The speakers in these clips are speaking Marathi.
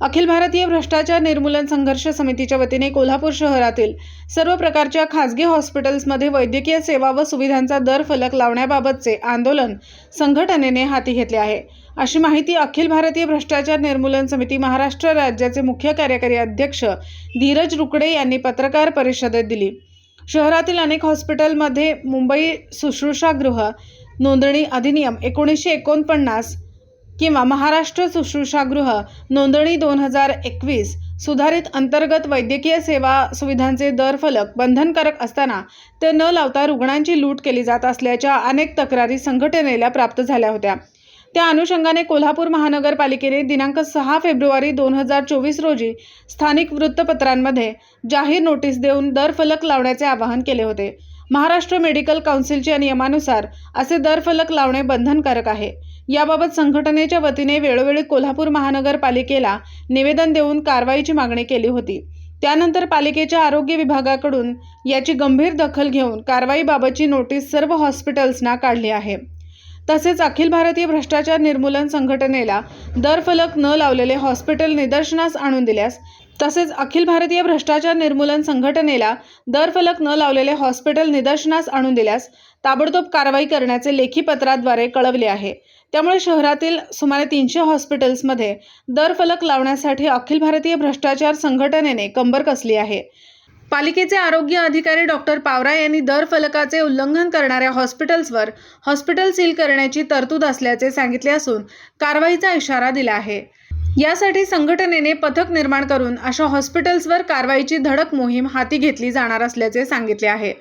अखिल भारतीय भ्रष्टाचार निर्मूलन संघर्ष समितीच्या वतीने कोल्हापूर शहरातील सर्व प्रकारच्या खासगी हॉस्पिटल्समध्ये वैद्यकीय सेवा व सुविधांचा दर फलक लावण्याबाबतचे आंदोलन संघटनेने हाती घेतले आहे. अशी माहिती अखिल भारतीय भ्रष्टाचार निर्मूलन समिती महाराष्ट्र राज्याचे मुख्य कार्यकारी अध्यक्ष धीरज रुकडे यांनी पत्रकार परिषदेत दिली. शहरातील अनेक हॉस्पिटलमध्ये मुंबई शुश्रूषागृह नोंदणी अधिनियम एकोणीसशे एकोणपन्नास किंवा महाराष्ट्र शुश्रूषागृह नोंदणी दोन हजार एकवीस सुधारित अंतर्गत वैद्यकीय सेवा सुविधांचे दर फलक बंधनकारक असताना ते न लावता रुग्णांची लूट केली जात असल्याच्या अनेक तक्रारी संघटनेला प्राप्त झाल्या होत्या. त्या अनुषंगाने कोल्हापूर महानगरपालिकेने दिनांक सहा फेब्रुवारी दोन हजार चोवीस रोजी स्थानिक वृत्तपत्रांमध्ये जाहीर नोटीस देऊन दर फलक लावण्याचे आवाहन केले होते. महाराष्ट्र मेडिकल काउन्सिलच्या नियमानुसार असे दर फलक लावणे बंधनकारक आहे. याबाबत संघटनेच्या वतीने वेळोवेळी कोल्हापूर महानगरपालिकेला निवेदन देऊन कारवाईची मागणी केली होती. त्यानंतर पालिकेच्या आरोग्य विभागाकडून याची गंभीर दखल घेऊन कारवाईबाबतची नोटीस सर्व हॉस्पिटल्सना काढली आहे. तसेच अखिल भारतीय भ्रष्टाचार निर्मूलन संघटनेला दरफलक न लावलेले हॉस्पिटल निदर्शनास आणून दिल्यास तसेच अखिल भारतीय भ्रष्टाचार निर्मूलन संघटनेला दरफलक न लावलेले हॉस्पिटल निदर्शनास आणून दिल्यास ताबडतोब कारवाई करण्याचे लेखी पत्राद्वारे कळवले आहे. त्यामुळे शहरातील सुमारे तीनशे हॉस्पिटल्समध्ये दरफलक लावण्यासाठी अखिल भारतीय भ्रष्टाचार संघटनेने कंबर कसली आहे? पालिकेचे आरोग्य अधिकारी डॉक्टर पावरा यांनी दर फलकाचे उल्लंघन करणाऱ्या हॉस्पिटल्सवर हॉस्पिटल सील करण्याची तरतूद असल्याचे सांगितले असून कारवाईचा इशारा दिला आहे. यासाठी संघटनेने पथक निर्माण करून अशा हॉस्पिटल्सवर कारवाईची धडक मोहीम हाती घेतली जाणार असल्याचे सांगितले आहे.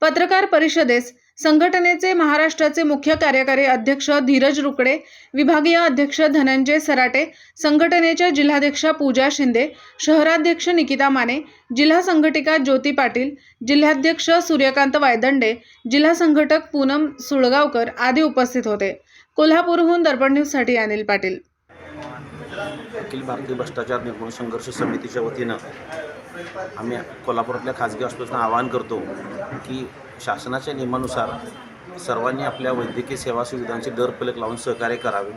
पत्रकार परिषदेस संघटनेचे महाराष्ट्राचे मुख्य कार्यकारी अध्यक्ष धीरज रुकडे विभागीय अध्यक्ष धनंजय सराटे संघटनेच्या जिल्हाध्यक्षा पूजा शिंदे शहराध्यक्ष निकिता माने जिल्हा संघटिका ज्योती पाटील जिल्हाध्यक्ष सूर्यकांत वायदंडे जिल्हा संघटक पूनम सुळगावकर आदी उपस्थित होते. कोल्हापूरहून दर्पण न्यूजसाठी अनिल पाटील. अखिल भारतीय भ्रष्टाचार निर्मूलन संघर्ष समितीच्या वतीनं आम्ही कोल्हापुरातल्या खाजगी हॉस्पिटलचं आवाहन करतो की शासनाच्या नियमानुसार सर्वांनी आपल्या वैद्यकीय सेवा सुविधांचे दर पलक लावून सहकार्य करावे.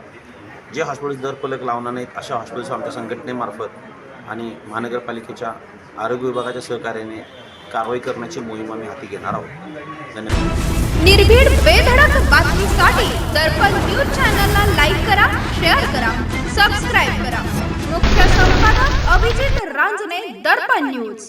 जे हॉस्पिटल्स दर पलक लावणार नाहीत अशा हॉस्पिटल्स आमच्या संघटनेमार्फत आणि महानगरपालिकेच्या आरोग्य विभागाच्या सहकार्याने कारवाई करण्याची मोहीम आम्ही हाती घेणार आहोत. धन्यवाद. निर्भीड बेधडक बातमीसाठी दर्पण न्यूज चॅनलला लाईक करा शेअर करा सबस्क्राईब करा दर्पण न्यूज